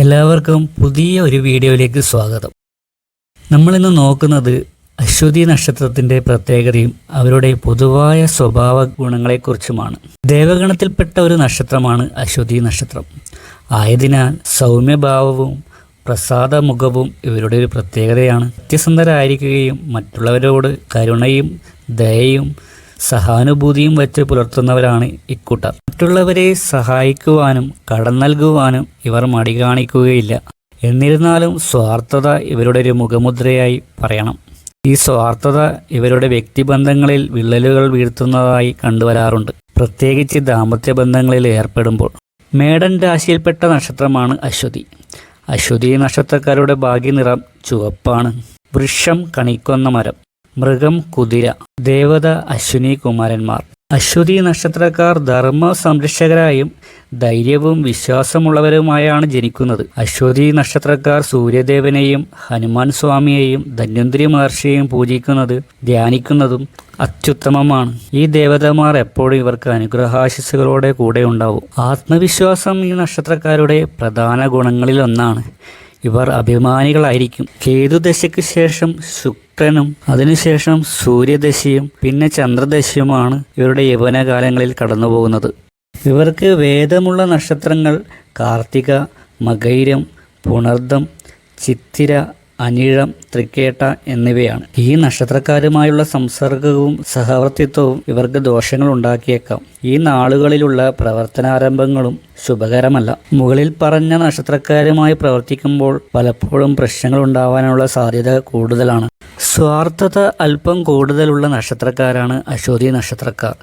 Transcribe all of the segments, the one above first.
എല്ലാവർക്കും പുതിയ ഒരു വീഡിയോയിലേക്ക് സ്വാഗതം. നമ്മളിന്ന് നോക്കുന്നത് അശ്വതി നക്ഷത്രത്തിന്റെ പ്രത്യേകതയും അവരുടെ പൊതുവായ സ്വഭാവ ഗുണങ്ങളെക്കുറിച്ചുമാണ്. ദേവഗണത്തിൽപ്പെട്ട ഒരു നക്ഷത്രമാണ് അശ്വതി നക്ഷത്രം. ആയതിനാൽ സൗമ്യഭാവവും പ്രസാദമുഖവും ഇവരുടെ ഒരു പ്രത്യേകതയാണ്. സത്യസന്ധരായിരിക്കുകയും മറ്റുള്ളവരോട് കരുണയും ദയയും സഹാനുഭൂതിയും വെച്ച് പുലർത്തുന്നവരാണ് ഇക്കൂട്ടർ. മറ്റുള്ളവരെ സഹായിക്കുവാനും കടം നൽകുവാനും ഇവർ മടി കാണിക്കുകയില്ല. എന്നിരുന്നാലും സ്വാർത്ഥത ഇവരുടെ ഒരു മുഖമുദ്രയായി പറയണം. ഈ സ്വാർത്ഥത ഇവരുടെ വ്യക്തിബന്ധങ്ങളിൽ വിള്ളലുകൾ വീഴ്ത്തുന്നതായി കണ്ടുവരാറുണ്ട്. പ്രത്യേകിച്ച് ദാമ്പത്യ ബന്ധങ്ങളിൽ ഏർപ്പെടുമ്പോൾ. മേടൻ രാശിയിൽപ്പെട്ട നക്ഷത്രമാണ് അശ്വതി. അശ്വതി നക്ഷത്രക്കാരുടെ ഭാഗ്യനിറം ചുവപ്പാണ്. വൃക്ഷം കണിക്കൊന്ന മരം. മൃഗം കുതിര ദേവത അശ്വിനി കുമാരന്മാർ. അശ്വതി നക്ഷത്രക്കാർ ധർമ്മ സംരക്ഷകരായും ധൈര്യവും വിശ്വാസമുള്ളവരുമായാണ് ജനിക്കുന്നത്. അശ്വതി നക്ഷത്രക്കാർ സൂര്യദേവനെയും ഹനുമാൻ സ്വാമിയെയും ധന്വന്തിരി മഹർഷിയെയും പൂജിക്കുന്നത് ധ്യാനിക്കുന്നതും അത്യുത്തമമാണ്. ഈ ദേവതമാർ എപ്പോഴും ഇവർക്ക് അനുഗ്രഹാശിസുകളോടെ കൂടെ ഉണ്ടാവും ആത്മവിശ്വാസം ഈ നക്ഷത്രക്കാരുടെ പ്രധാന ഗുണങ്ങളിൽ ഒന്നാണ് ഇവർ അഭിമാനികളായിരിക്കും. കേതുദശയ്ക്ക് ശേഷം ശുക്രനും അതിനുശേഷം സൂര്യദശയും പിന്നെ ചന്ദ്രദശയുമാണ് ഇവരുടെ യൗവനകാലങ്ങളിൽ കടന്നുപോകുന്നത്. ഇവർക്ക് വേദമുള്ള നക്ഷത്രങ്ങൾ കാർത്തിക മകൈരം പുണർദം ചിത്തിര അനിഴം തൃക്കേട്ട എന്നിവയാണ്. ഈ നക്ഷത്രക്കാരുമായുള്ള സംസർഗവും സഹവർത്തിത്വവും ഇവർക്ക് ദോഷങ്ങൾ ഉണ്ടാക്കിയേക്കാം ഈ നാളുകളിലുള്ള പ്രവർത്തനാരംഭങ്ങളും ശുഭകരമല്ല. മുകളിൽ പറഞ്ഞ നക്ഷത്രക്കാരുമായി പ്രവർത്തിക്കുമ്പോൾ പലപ്പോഴും പ്രശ്നങ്ങൾ ഉണ്ടാവാനുള്ള സാധ്യത കൂടുതലാണ്. സ്വാർത്ഥത അല്പം കൂടുതലുള്ള നക്ഷത്രക്കാരാണ് അശ്വതി നക്ഷത്രക്കാർ.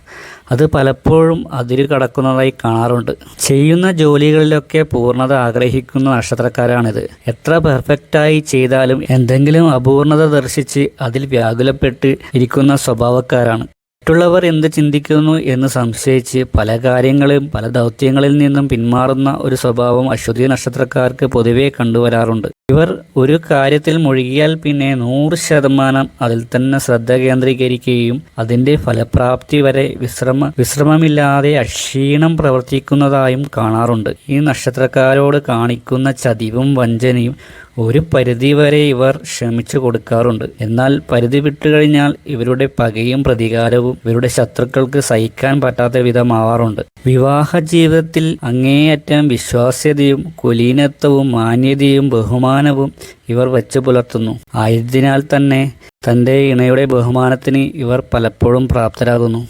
അത് പലപ്പോഴും അതിരു കടക്കുന്നതായി കാണാറുണ്ട്. ചെയ്യുന്ന ജോലികളിലൊക്കെ പൂർണത ആഗ്രഹിക്കുന്ന നക്ഷത്രക്കാരാണിത്. എത്ര പെർഫെക്റ്റായി ചെയ്താലും എന്തെങ്കിലും അപൂർണത ദർശിച്ച് അതിൽ വ്യാകുലപ്പെട്ട് ഇരിക്കുന്ന സ്വഭാവക്കാരാണ്. മറ്റുള്ളവർ എന്ത് ചിന്തിക്കുന്നു എന്ന് സംശയിച്ച് പല കാര്യങ്ങളും പല ദൗത്യങ്ങളിൽ നിന്നും പിന്മാറുന്ന ഒരു സ്വഭാവം അശ്വതി നക്ഷത്രക്കാർക്ക് പൊതുവേ കണ്ടുവരാറുണ്ട്. ഇവർ ഒരു കാര്യത്തിൽ മുഴുകിയാൽ പിന്നെ നൂറ് ശതമാനം അതിൽ തന്നെ ശ്രദ്ധ കേന്ദ്രീകരിക്കുകയും അതിന്റെ ഫലപ്രാപ്തി വരെ വിശ്രമ വിശ്രമമില്ലാതെ അക്ഷീണം പ്രവർത്തിക്കുന്നതായും കാണാറുണ്ട്. ഈ നക്ഷത്രക്കാരോട് കാണിക്കുന്ന ചതിവും വഞ്ചനയും ഒരു പരിധി വരെ ഇവർ ക്ഷമിച്ചു കൊടുക്കാറുണ്ട്. എന്നാൽ പരിധി വിട്ടുകഴിഞ്ഞാൽ ഇവരുടെ പകയും പ്രതികാരവും ഇവരുടെ ശത്രുക്കൾക്ക് സഹിക്കാൻ പറ്റാത്ത വിധമാവാറുണ്ട്. വിവാഹ ജീവിതത്തിൽ അങ്ങേയറ്റം വിശ്വാസ്യതയും കുലീനത്വവും മാന്യതയും ബഹുമാനവും ഇവർ വെച്ചു പുലർത്തുന്നു. ആയതിനാൽ തന്നെ തന്റെ ഇണയുടെ ബഹുമാനത്തിന് ഇവർ പലപ്പോഴും പ്രാപ്തരാകുന്നു.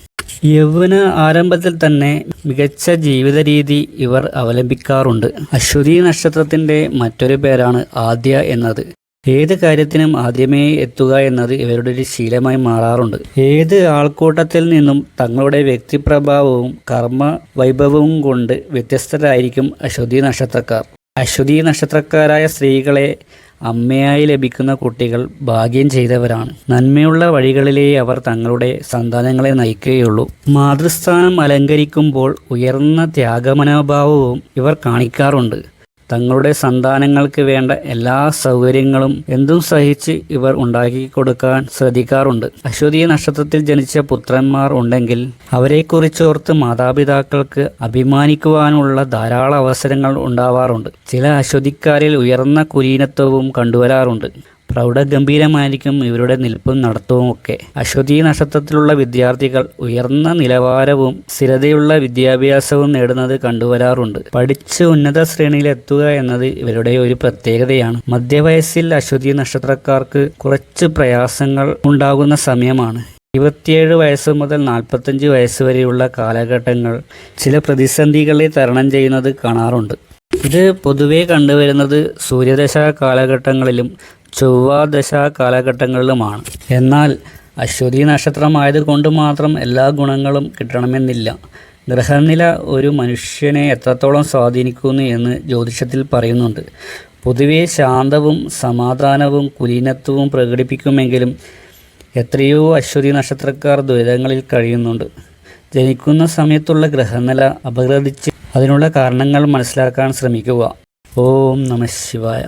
യൗവന ആരംഭത്തിൽ തന്നെ മികച്ച ജീവിത രീതി ഇവർ അവലംബിക്കാറുണ്ട്. അശ്വതി നക്ഷത്രത്തിന്റെ മറ്റൊരു പേരാണ് ആദ്യ എന്നത്. ഏത് കാര്യത്തിനും ആദ്യമേ എത്തുക എന്നത് ഇവരുടെ ഒരു ശീലമായി മാറാറുണ്ട്. ഏത് ആൾക്കൂട്ടത്തിൽ നിന്നും തങ്ങളുടെ വ്യക്തിപ്രഭാവവും കർമ്മ വൈഭവവും കൊണ്ട് വ്യത്യസ്തരായിരിക്കും അശ്വതി നക്ഷത്രക്കാർ. അശ്വതി നക്ഷത്രക്കാരായ സ്ത്രീകളെ അമ്മയായി ലഭിക്കുന്ന കുട്ടികൾ ഭാഗ്യം ചെയ്തവരാണ്. നന്മയുള്ള വഴികളിലേ അവർ തങ്ങളുടെ സന്താനങ്ങളെ നയിക്കുകയുള്ളൂ. മാതൃസ്ഥാനം അലങ്കരിക്കുമ്പോൾ ഉയർന്ന ത്യാഗമനോഭാവവും ഇവർ കാണിക്കാറുണ്ട്. തങ്ങളുടെ സന്താനങ്ങൾക്ക് വേണ്ട എല്ലാ സൗകര്യങ്ങളും എന്തും സഹിച്ച് ഇവർ ഉണ്ടാക്കി കൊടുക്കാൻ ശ്രദ്ധിക്കാറുണ്ട്. അശ്വതി നക്ഷത്രത്തിൽ ജനിച്ച പുത്രന്മാർ ഉണ്ടെങ്കിൽ അവരെക്കുറിച്ചോർത്ത് മാതാപിതാക്കൾക്ക് അഭിമാനിക്കുവാനുള്ള ധാരാളം അവസരങ്ങൾ ഉണ്ടാവാറുണ്ട്. ചില അശ്വതിക്കാരിൽ ഉയർന്ന കുലീനത്വവും കണ്ടുവരാറുണ്ട്. പ്രൗഢഗംഭീരമായിരിക്കും ഇവരുടെ നിൽപ്പും നടത്തവും ഒക്കെ. അശ്വതി നക്ഷത്രത്തിലുള്ള വിദ്യാർത്ഥികൾ ഉയർന്ന നിലവാരവും സ്ഥിരതയുള്ള വിദ്യാഭ്യാസവും നേടുന്നത് കണ്ടുവരാറുണ്ട്. പഠിച്ച് ഉന്നത ശ്രേണിയിൽ എത്തുക എന്നത് ഇവരുടെ ഒരു പ്രത്യേകതയാണ്. മധ്യവയസ്സിൽ അശ്വതി നക്ഷത്രക്കാർക്ക് കുറച്ച് പ്രയാസങ്ങൾ ഉണ്ടാകുന്ന സമയമാണ്. ഇരുപത്തിയേഴ് വയസ്സ് മുതൽ നാൽപ്പത്തഞ്ച് വയസ്സ് വരെയുള്ള കാലഘട്ടങ്ങൾ ചില പ്രതിസന്ധികളെ തരണം ചെയ്യുന്നത് കാണാറുണ്ട്. ഇത് പൊതുവെ കണ്ടുവരുന്നത് സൂര്യദശ കാലഘട്ടങ്ങളിലും ചൊവ്വാദശ കാലഘട്ടങ്ങളിലുമാണ് എന്നാൽ അശ്വതി നക്ഷത്രമായതുകൊണ്ട് മാത്രം എല്ലാ ഗുണങ്ങളും കിട്ടണമെന്നില്ല. ഗ്രഹനില ഒരു മനുഷ്യനെ എത്രത്തോളം സ്വാധീനിക്കുന്നു എന്ന് ജ്യോതിഷത്തിൽ പറയുന്നുണ്ട്. പൊതുവെ ശാന്തവും സമാധാനവും കുലീനത്വവും പ്രകടിപ്പിക്കുമെങ്കിലും എത്രയോ അശ്വതി നക്ഷത്രക്കാർ ദുരിതങ്ങളിൽ കഴിയുന്നുണ്ട്. ജനിക്കുന്ന സമയത്തുള്ള ഗ്രഹനില അപഗ്രഥിച്ച് അതിനുള്ള കാരണങ്ങൾ മനസ്സിലാക്കാൻ ശ്രമിക്കുക. ഓം നമ ശിവായ.